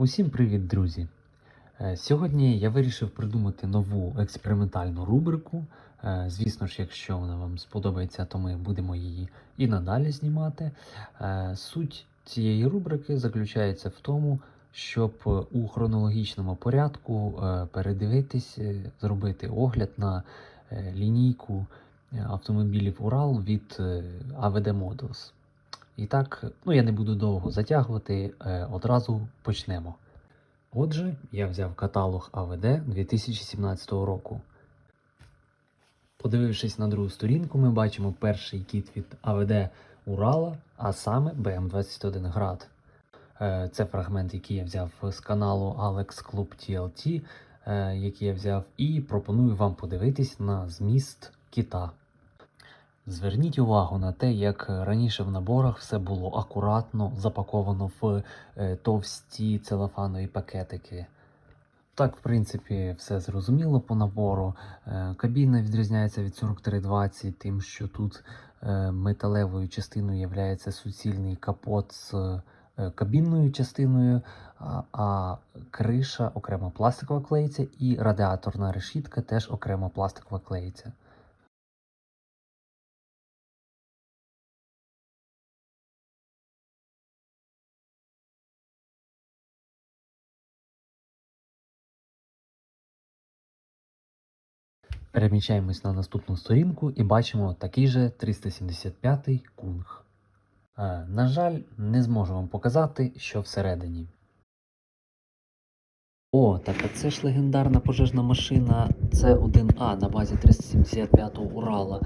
Усім привіт, друзі! Е, Сьогодні я вирішив придумати нову експериментальну рубрику. Е, Звісно ж, якщо вона вам сподобається, то ми будемо її і надалі знімати. Е, Суть цієї рубрики заключається в тому, щоб у хронологічному порядку передивитись, зробити огляд на лінійку автомобілів Урал від AVD Models. І так, ну я не буду довго затягувати, е, одразу почнемо. Отже, я взяв каталог АВД 2017 року. Подивившись на другу сторінку, ми бачимо перший кіт від АВД Урала, а саме BM21 Град. Е, Це фрагмент, який я взяв з каналу Alex Club TLT, е, який я взяв, і пропоную вам подивитись на зміст кіта. Зверніть увагу на те, як раніше в наборах все було акуратно запаковано в е, товсті целофанові пакетики. Так, в принципі, все зрозуміло по набору. Е, Кабіна відрізняється від 4320, тим, що тут е, металевою частиною є суцільний капот з е, кабінною частиною, а криша окремо пластикова клеїться, і радіаторна решітка теж окремо пластикова клеїться. Переміщаємось на наступну сторінку і бачимо такий же 375-й кунг. Е, на жаль, не зможу вам показати, що всередині. О, так а це ж легендарна пожежна машина С1А на базі 375-го Урала.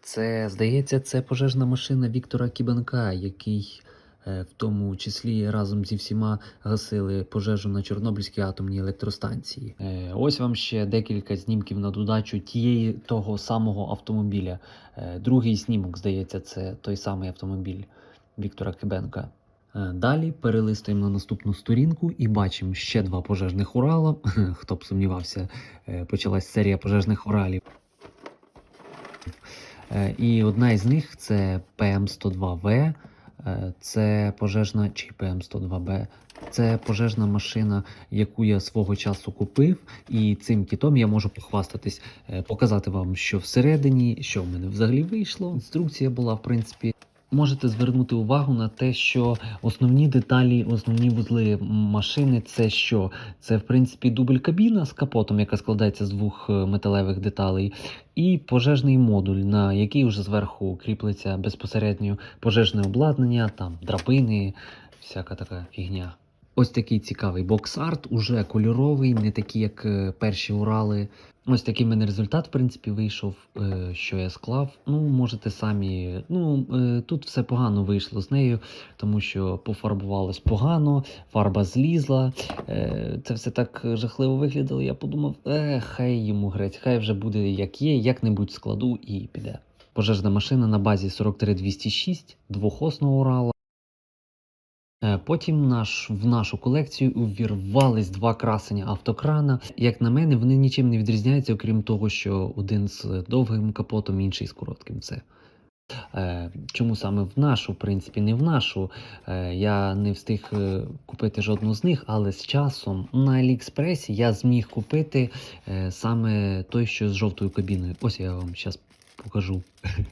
Це, здається, це пожежна машина Віктора Кібенка, який в тому числі разом зі всіма гасили пожежу на Чорнобильській атомній електростанції. Е, ось вам ще декілька знімків на додачу тієї того самого автомобіля. Е, другий знімок, здається, це той самий автомобіль Віктора Кибенка. Е, Далі перелистуємо на наступну сторінку і бачимо ще два пожежних Урала. Хто б сумнівався, е, почалась серія пожежних Уралів. Е, І одна із них це ПМ-102В. Е, Це пожежна чи ПМ-102Б. Це пожежна машина, яку я свого часу купив, і цим кітом я можу похвастатись, е, показати вам, що всередині, що в мене взагалі вийшло. Інструкція була, в принципі. Можете звернути увагу на те, що основні деталі, основні вузли машини це що? Це, в принципі, дубль кабіна з капотом, яка складається з двох е, металевих деталей, і пожежний модуль, на який вже зверху кріплеться безпосередньо пожежне обладнання, там драбини, всяка така фігня. Ось такий цікавий бокс-арт, уже кольоровий, не такий, як е, перші Урали. Ось такий в мене результат, в принципі, вийшов, е, що я склав. Ну, можете самі. Ну, е, тут все погано вийшло з нею, тому що пофарбувалось погано, фарба злізла. Е, Це все так жахливо виглядало. Я подумав, е, хай йому грець, хай вже буде як є, як-небудь складу і піде. Пожежна машина на базі 43206, двохосного Урала. Е, Потім наш, в нашу колекцію увірвались два красення автокрана. Як на мене, вони нічим не відрізняються, окрім того, що один з довгим капотом, інший з коротким. Все. Е, чому саме в нашу, в принципі, не в нашу. Е, я не встиг купити жодну з них, але з часом на Аліекспресі я зміг купити саме той, що з жовтою кабіною. Ось я вам зараз покажу.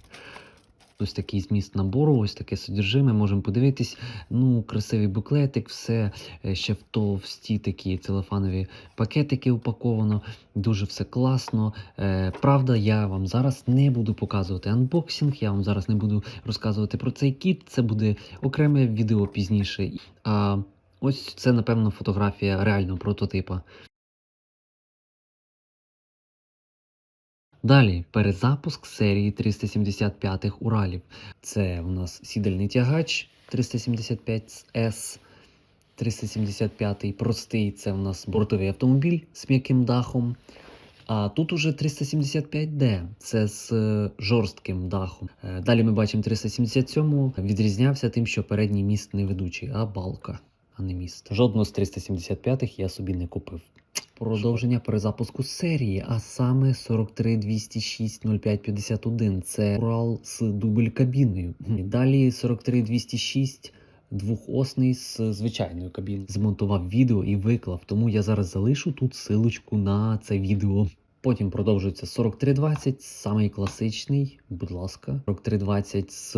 Ось такий зміст набору, ось таке содержиме, можемо подивитись. Ну, красивий буклетик, все е, ще в товсті такі целофанові пакетики упаковано. Дуже все класно. Е, правда, я вам зараз не буду показувати анбоксинг, я вам зараз не буду розказувати про цей кіт. Це буде окреме відео пізніше. А ось це, напевно, фотографія реального прототипа. Далі перезапуск серії 375 Уралів. Це у нас сідальний тягач 375S. 375 простий це у нас бортовий автомобіль з м'яким дахом. А тут уже 375D, це з е, жорстким дахом. Е, Далі ми бачимо 377 відрізнявся тим, що передній міст не ведучий, а балка, а не міст. Жодного з 375-х я собі не купив. Продовження перезапуску серії, а саме 43206-0551. Це Урал з дубль кабіною. Далі 43206 двохосний з звичайною кабіною. Змонтував відео і виклав, тому я зараз залишу тут силочку на це відео. Потім продовжується 4320, самий класичний, будь ласка, 4320 з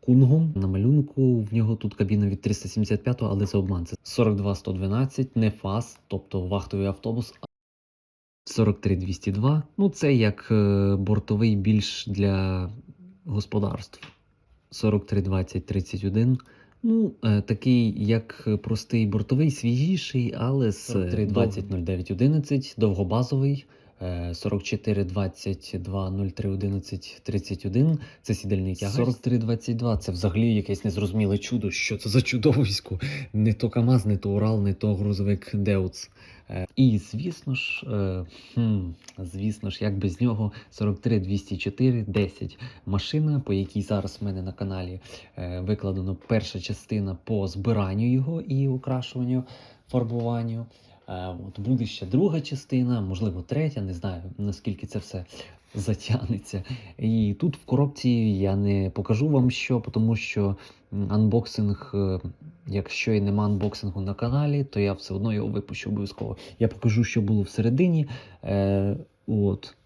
кунгом. На малюнку в нього тут кабіна від 375, але це обман. Це 42112, не фас, тобто вахтовий автобус. 43202. Ну, це як е, бортовий більш для господарств. 432031. Ну, е, такий як простий бортовий, свіжіший, але з 43200911, довгобазовий. Е, 4422031131 це сідальний тягач. 4322 це взагалі якесь незрозуміле чудо. Що це за чудовисько? Не то КАМАЗ, не то Урал, не то грузовик Деуц. Е, І звісно ж, е, звісно ж, як без нього 43 204 10 машина, по якій зараз в мене на каналі е, викладено перша частина по збиранню його і окрашуванню, фарбуванню. Е, От буде ще друга частина, можливо, третя, не знаю наскільки це все затягнеться. І тут в коробці я не покажу вам що, тому що анбоксинг, е, якщо і нема анбоксингу на каналі, то я все одно його випущу обов'язково. Я покажу, що було всередині. Е, от.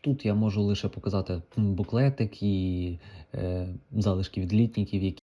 Тут я можу лише показати буклетик і е, залишки від літників, які